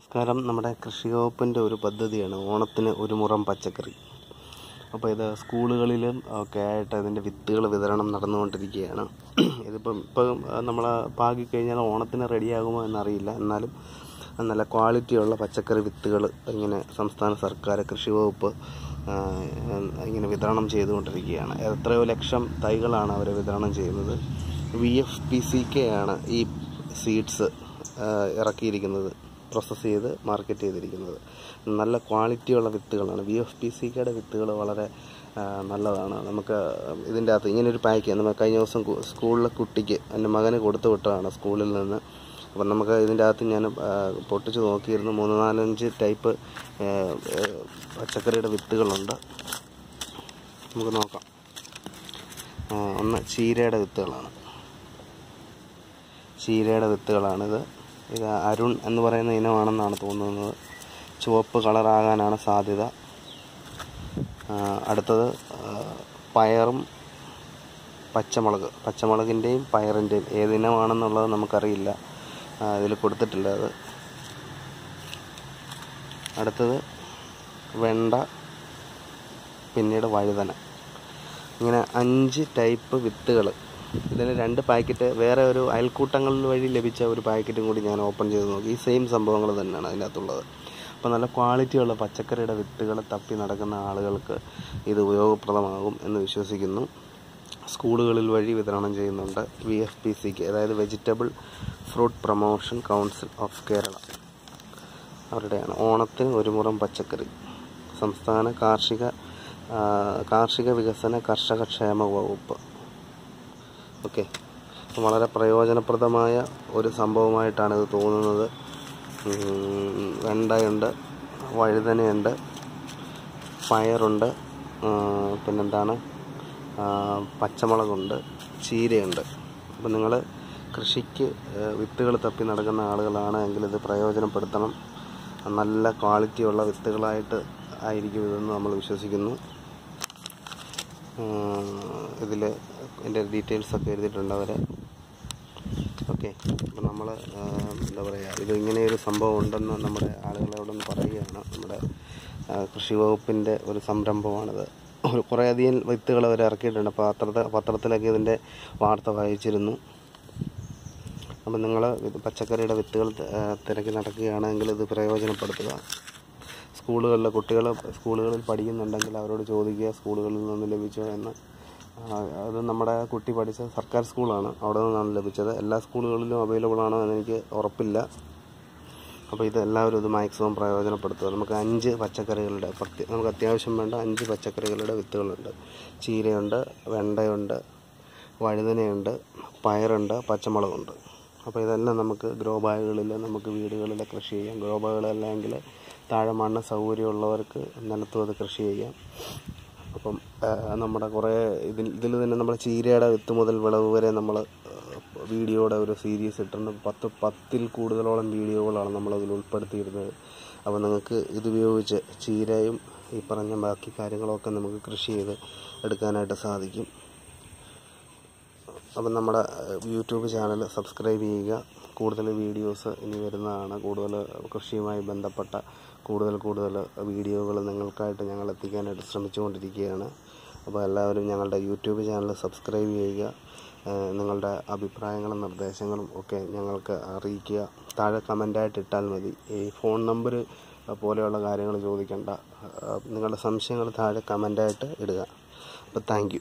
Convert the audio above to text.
നമസ്കാരം. നമ്മുടെ കൃഷി വകുപ്പിന്റെ ഒരു പദ്ധതിയാണ് ഓണത്തിന് ഒരു മുറം പച്ചക്കറി. അപ്പോൾ ഇത് സ്കൂളുകളിലും ഒക്കെ ആയിട്ട് അതിന്റെ വിത്തുകൾ വിതരണം നടന്നുകൊണ്ടിരിക്കുകയാണ്. ഇതിപ്പം ഇപ്പം നമ്മൾ പാകിക്കഴിഞ്ഞാൽ ഓണത്തിന് റെഡിയാകുമോ എന്നറിയില്ല. എന്നാലും നല്ല ക്വാളിറ്റിയുള്ള പച്ചക്കറി വിത്തുകൾ ഇങ്ങനെ സംസ്ഥാന സർക്കാർ കൃഷി വകുപ്പ് ഇങ്ങനെ വിതരണം ചെയ്തുകൊണ്ടിരിക്കുകയാണ്. എത്രയോ ലക്ഷം തൈകളാണ് അവർ വിതരണം ചെയ്യുന്നത്. V F P C K ആണ് ഈ സീഡ്സ് ഇറക്കിയിരിക്കുന്നത്. പ്രോസസ്സ് ചെയ്ത് മാർക്കറ്റ് ചെയ്തിരിക്കുന്നത്. നല്ല ക്വാളിറ്റിയുള്ള വിത്തുകളാണ്. വി എഫ് പി സി വിത്തുകൾ വളരെ നല്ലതാണ്. നമുക്ക് ഇതിന്റെ അകത്ത് ഇങ്ങനൊരു പാക്ക് നമ്മൾ കഴിഞ്ഞ ദിവസം സ്കൂളിലെ കുട്ടിക്ക് എന്റെ മകന് കൊടുത്തു വിട്ടതാണ് സ്കൂളിൽ നിന്ന്. അപ്പം നമുക്ക് ഇതിന്റെ അകത്ത് ഞാൻ പൊട്ടിച്ച് നോക്കിയിരുന്നു. മൂന്ന് നാലഞ്ച് ടൈപ്പ് പച്ചക്കറിയുടെ വിത്തുകളുണ്ട്. നമുക്ക് നോക്കാം. ഒന്ന് ചീരയുടെ വിത്തുകളാണ്. ചീരയുടെ വിത്തുകളാണിത്. ഇത് അരുൺ എന്ന് പറയുന്ന ഇനമാണെന്നാണ് തോന്നുന്നത്. ചുവപ്പ് കളറാകാനാണ് സാധ്യത. അടുത്തത് പയറും പച്ചമുളക്. പച്ചമുളകിന്റെയും പയറിന്റെയും ഏതിനമാണെന്നുള്ളത് നമുക്കറിയില്ല. ഇതിൽ കൊടുത്തിട്ടില്ല അത്. അടുത്തത് വെണ്ട പിന്നീട് വഴുതന. ഇങ്ങനെ അഞ്ച് ടൈപ്പ് വിത്തുകൾ ഇതിന് രണ്ട് പാക്കറ്റ് വേറെ ഒരു അയൽക്കൂട്ടങ്ങളിൽ വഴി ലഭിച്ച ഒരു പാക്കറ്റും കൂടി ഞാൻ ഓപ്പൺ ചെയ്ത് നോക്കി. ഈ സെയിം സംഭവങ്ങൾ തന്നെയാണ് അതിനകത്തുള്ളത്. അപ്പോൾ നല്ല ക്വാളിറ്റിയുള്ള പച്ചക്കറിയുടെ വിത്തുകൾ തപ്പി നടക്കുന്ന ആളുകൾക്ക് ഇത് ഉപയോഗപ്രദമാകും എന്ന് വിശ്വസിക്കുന്നു. സ്കൂളുകളിൽ വഴി വിതരണം ചെയ്യുന്നുണ്ട് വി എഫ് പി സിക്ക് അതായത് vegetable fruit promotion council of Kerala അവരുടെയാണ്. ഓണത്തിന് ഒരു മുറം പച്ചക്കറി. സംസ്ഥാന കാർഷിക കാർഷിക വികസന കർഷക ക്ഷേമ വകുപ്പ്. ഓക്കെ. വളരെ പ്രയോജനപ്രദമായ ഒരു സംഭവമായിട്ടാണ് ഇത് തോന്നുന്നത്. വെണ്ടയുണ്ട് വഴുതനയുണ്ട് പയറുണ്ട് പിന്നെന്താണ്? പച്ചമുളകുണ്ട് ചീരയുണ്ട്. അപ്പം നിങ്ങൾ കൃഷിക്ക് വിത്തുകൾ തപ്പി നടക്കുന്ന ആളുകളാണ് എങ്കിൽ ഇത് പ്രയോജനപ്പെടുത്തണം. നല്ല ക്വാളിറ്റിയുള്ള വിത്തുകളായിട്ട് ആയിരിക്കും ഇതെന്ന് നമ്മൾ വിശ്വസിക്കുന്നു. ഇതിൽ എന്റെ ഡീറ്റെയിൽസ് ഒക്കെ എഴുതിയിട്ടുണ്ട് അവർ ഓക്കെ അപ്പം നമ്മൾ എന്താ പറയുക ഇത് ഇങ്ങനെ ഒരു സംഭവം ഉണ്ടെന്ന് നമ്മുടെ ആളുകളോടൊന്ന് പറയുകയാണ്. നമ്മുടെ കൃഷി വകുപ്പിന്റെ ഒരു സംരംഭമാണിത്. ഒരു കുറേയധികം വിത്തുകൾ അവർ ഇറക്കിയിട്ടുണ്ട്. പത്രത്തെ പത്രത്തിലൊക്കെ ഇതിന്റെ വാർത്ത വായിച്ചിരുന്നു. അപ്പം നിങ്ങൾ പച്ചക്കറിയുടെ വിത്തുകൾ തിരക്കി നടക്കുകയാണെങ്കിൽ ഇത് പ്രയോജനപ്പെടുത്തുക. സ്കൂളുകളിലെ കുട്ടികൾ സ്കൂളുകളിൽ പഠിക്കുന്നുണ്ടെങ്കിൽ അവരോട് ചോദിക്കുക സ്കൂളുകളിൽ നിന്ന് ലഭിച്ചോ എന്ന്. അത് നമ്മുടെ കുട്ടി പഠിച്ച സർക്കാർ സ്കൂളാണ്. അവിടെ നിന്നാണ് ലഭിച്ചത്. എല്ലാ സ്കൂളുകളിലും അവൈലബിൾ ആണോ എന്ന് എനിക്ക് ഉറപ്പില്ല. അപ്പോൾ ഇത് എല്ലാവരും ഇത് മാക്സിമം പ്രയോജനപ്പെടുത്തുക. നമുക്ക് അഞ്ച് പച്ചക്കറികളുടെ നമുക്ക് അത്യാവശ്യം വേണ്ട അഞ്ച് പച്ചക്കറികളുടെ വിത്തുകളുണ്ട്. ചീരയുണ്ട് വെണ്ടയുണ്ട് വഴുതനയുണ്ട് പയറുണ്ട് പച്ചമുളകുണ്ട്. അപ്പോൾ ഇതെല്ലാം നമുക്ക് ഗ്രോ ബാഗുകളിൽ നമുക്ക് വീടുകളിൽ കൃഷി ചെയ്യാം. ഗ്രോ ബാഗുകളല്ലെങ്കിൽ താഴെ മണ്ണ് സൗകര്യമുള്ളവർക്ക് നിലത്തും അത് കൃഷി ചെയ്യാം. അപ്പം നമ്മുടെ കുറേ ഇതിൽ ഇതിൽ തന്നെ നമ്മൾ ചീരയുടെ വിത്ത് മുതൽ വിളവ് വരെ നമ്മൾ വീഡിയോയുടെ ഒരു സീരീസ് ഇട്ടിട്ടുണ്ട്. പത്ത് പത്തിൽ കൂടുതലോളം വീഡിയോകളാണ് നമ്മളതിൽ ഉൾപ്പെടുത്തിയിരുന്നത്. അപ്പോൾ നിങ്ങൾക്ക് ഇതുപയോഗിച്ച് ചീരയും ഈ പറഞ്ഞ ബാക്കി കാര്യങ്ങളൊക്കെ നമുക്ക് കൃഷി ചെയ്ത് എടുക്കാനായിട്ട് സാധിക്കും. അപ്പം നമ്മുടെ യൂട്യൂബ് ചാനൽ സബ്സ്ക്രൈബ് ചെയ്യുക. കൂടുതൽ വീഡിയോസ് ഇനി വരുന്നതാണ്. കൂടുതൽ കൃഷിയുമായി ബന്ധപ്പെട്ട കൂടുതൽ കൂടുതൽ വീഡിയോകൾ നിങ്ങൾക്കായിട്ട് ഞങ്ങൾ എത്തിക്കാനായിട്ട് ശ്രമിച്ചുകൊണ്ടിരിക്കുകയാണ്. അപ്പോൾ എല്ലാവരും ഞങ്ങളുടെ യൂട്യൂബ് ചാനൽ സബ്സ്ക്രൈബ് ചെയ്യുക. നിങ്ങളുടെ അഭിപ്രായങ്ങളും നിർദ്ദേശങ്ങളും ഒക്കെ ഞങ്ങൾക്ക് അറിയിക്കുക. താഴെ കമന്റായിട്ട് ഇട്ടാൽ മതി. ഈ ഫോൺ നമ്പർ പോലെയുള്ള കാര്യങ്ങൾ ചോദിക്കേണ്ട. നിങ്ങളുടെ സംശയങ്ങൾ താഴെ കമന്റായിട്ട് ഇടുക. അപ്പോൾ താങ്ക്